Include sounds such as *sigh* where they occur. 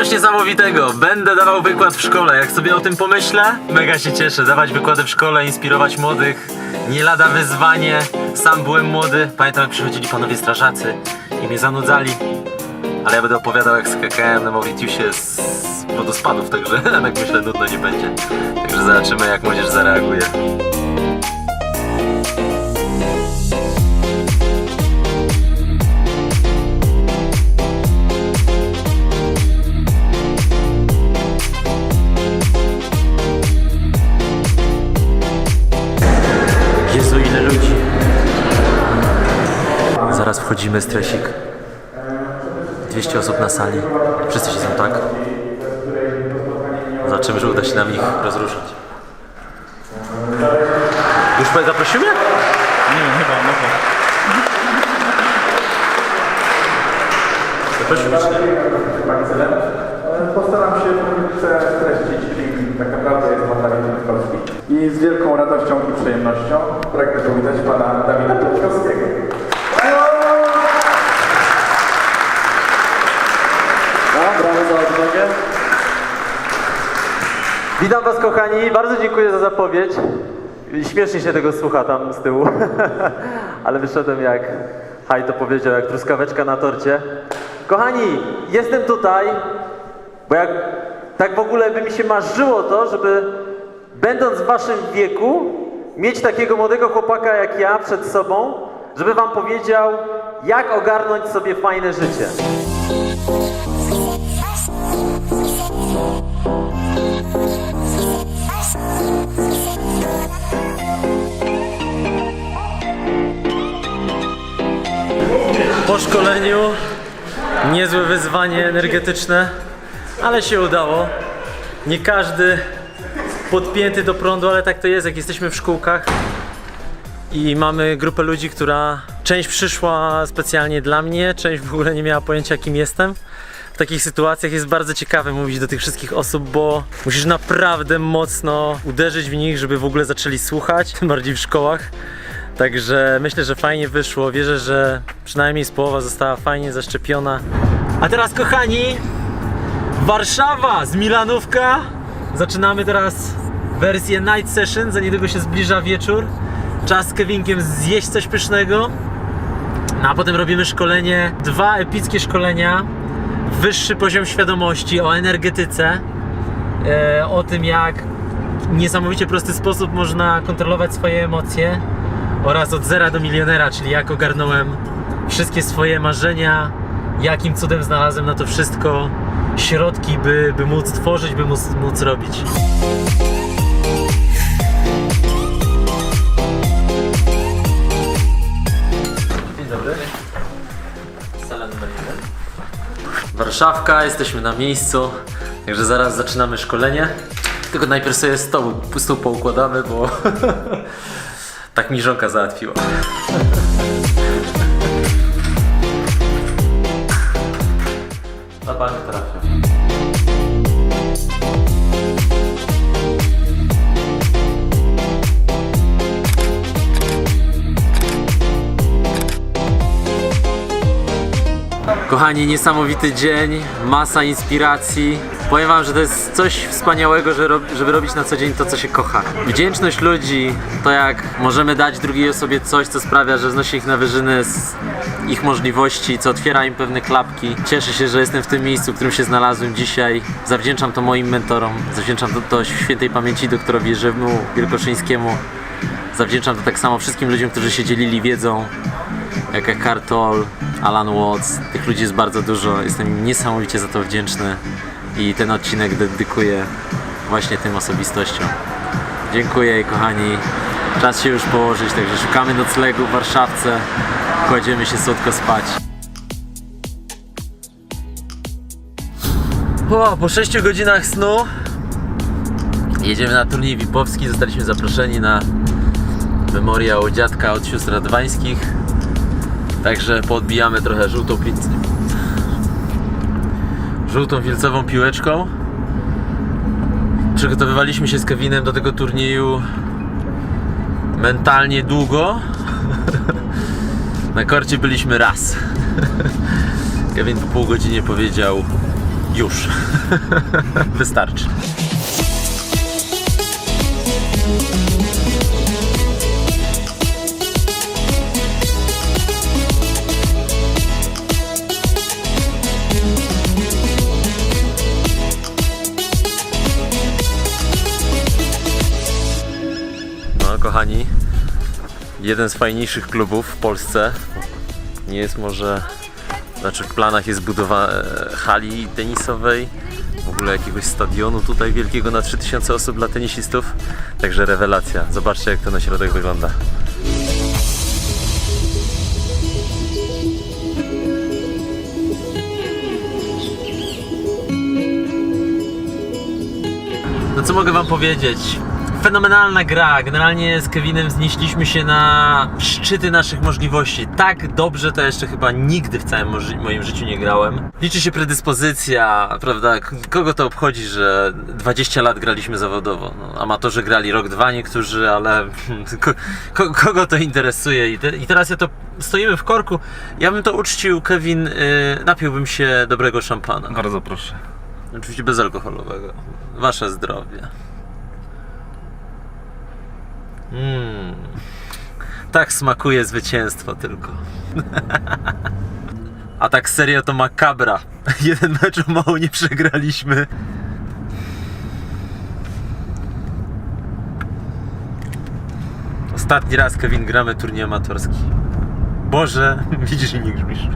coś niesamowitego. Będę dawał wykład w szkole. Jak sobie o tym pomyślę, mega się cieszę. Dawać wykłady w szkole, inspirować młodych. Nie lada wyzwanie. Sam byłem młody. Pamiętam, jak przychodzili panowie strażacy i mnie zanudzali. Ale ja będę opowiadał, jak skakałem na Mauritiusie z wodospadów, także *laughs* tak myślę, nudno nie będzie. Także zobaczymy, jak młodzież zareaguje. Zaraz wchodzimy, stresik. 200 osób na sali. Wszyscy siedzą tak. Zobaczymy, że uda się nam ich rozruszyć. Już pan zaprosił mnie? Nie wiem, chyba, no mnie. celem. Postaram się streścić film, tak naprawdę jest Mateusz Piotrkowski. I z wielką radością i przyjemnością pragnę powitać pana Dawida Piotrkowskiego. Witam Was kochani, bardzo dziękuję za zapowiedź. Śmiesznie się tego słucha tam z tyłu, *laughs* ale wyszedłem jak Haj to powiedział, jak truskaweczka na torcie. Kochani, jestem tutaj, bo jak tak w ogóle by mi się marzyło to, żeby będąc w Waszym wieku, mieć takiego młodego chłopaka jak ja przed sobą, żeby Wam powiedział, jak ogarnąć sobie fajne życie. Szkoleniu niezłe wyzwanie energetyczne, ale się udało. Nie każdy podpięty do prądu, ale tak to jest, jak jesteśmy w szkółkach i mamy grupę ludzi, która część przyszła specjalnie dla mnie, część w ogóle nie miała pojęcia kim jestem. W takich sytuacjach jest bardzo ciekawe mówić do tych wszystkich osób, bo musisz naprawdę mocno uderzyć w nich, żeby w ogóle zaczęli słuchać, *laughs* tym bardziej w szkołach. Także myślę, że fajnie wyszło. Wierzę, że przynajmniej z połowa została fajnie zaszczepiona. A teraz, kochani, Warszawa z Milanówka. Zaczynamy teraz wersję Night Session. Za niedługo się zbliża wieczór. Czas z Kevinkiem zjeść coś pysznego. No a potem robimy szkolenie, dwa epickie szkolenia. Wyższy poziom świadomości o energetyce, e, o tym jak w niesamowicie prosty sposób można kontrolować swoje emocje oraz od zera do milionera, czyli jak ogarnąłem wszystkie swoje marzenia, jakim cudem znalazłem na to wszystko środki, by, by móc tworzyć, by móc, móc robić. Dzień dobry. Sala numer jeden. Warszawka, jesteśmy na miejscu, także zaraz zaczynamy szkolenie. Tylko najpierw sobie stół, stół poukładamy, bo *laughs* tak mi żonka załatwiła. Kochani, niesamowity dzień, masa inspiracji. Powiem wam, że to jest coś wspaniałego, żeby robić na co dzień to, co się kocha. Wdzięczność ludzi, to jak możemy dać drugiej osobie coś, co sprawia, że wznosi ich na wyżyny z ich możliwości, co otwiera im pewne klapki. Cieszę się, że jestem w tym miejscu, w którym się znalazłem dzisiaj. Zawdzięczam to moim mentorom, zawdzięczam to, to świętej pamięci doktorowi Jerzemu Wielkoszyńskiemu. Zawdzięczam to tak samo wszystkim ludziom, którzy się dzielili wiedzą, jak Eckhart Tolle, Alan Watts. Tych ludzi jest bardzo dużo. Jestem niesamowicie za to wdzięczny i ten odcinek dedykuję właśnie tym osobistościom. Dziękuję kochani. Czas się już położyć, także szukamy noclegu w Warszawce. Kładziemy się słodko spać. O, po 6 godzinach snu jedziemy na turniej Wipowski. Zostaliśmy zaproszeni na memoriał dziadka od sióstr radwańskich. Także podbijamy trochę żółtą pi- żółtą filcową piłeczką. Przygotowywaliśmy się z Kevinem do tego turnieju mentalnie długo. *laughs* Na korcie byliśmy raz. *laughs* Kevin po pół godzinie powiedział Już. *laughs* Wystarczy. Kochani, jeden z fajniejszych klubów w Polsce. Nie jest może, znaczy w planach jest budowa e, hali tenisowej, w ogóle jakiegoś stadionu tutaj wielkiego na 3000 osób dla tenisistów. Także rewelacja. Zobaczcie jak to na środek wygląda. No co mogę wam powiedzieć? Fenomenalna gra. Generalnie z Kevinem wznieśliśmy się na szczyty naszych możliwości. Tak dobrze to jeszcze chyba nigdy w całym moim życiu nie grałem. Liczy się predyspozycja, prawda? Kogo to obchodzi, że 20 lat graliśmy zawodowo? No, amatorzy grali rok, dwa niektórzy, ale *laughs* ko- ko- kogo to interesuje? I, te, I teraz ja to stoimy w korku. Ja bym to uczcił, Kevin, y, napiłbym się dobrego szampana. Bardzo proszę. Oczywiście bezalkoholowego. Wasze zdrowie. Mm. Tak smakuje zwycięstwo tylko. *laughs* A tak serio to makabra. *laughs* Jeden mecz o mało nie przegraliśmy. Ostatni raz Kevin gramy turniej amatorski. Boże, *laughs* widzisz i nie grzmisz.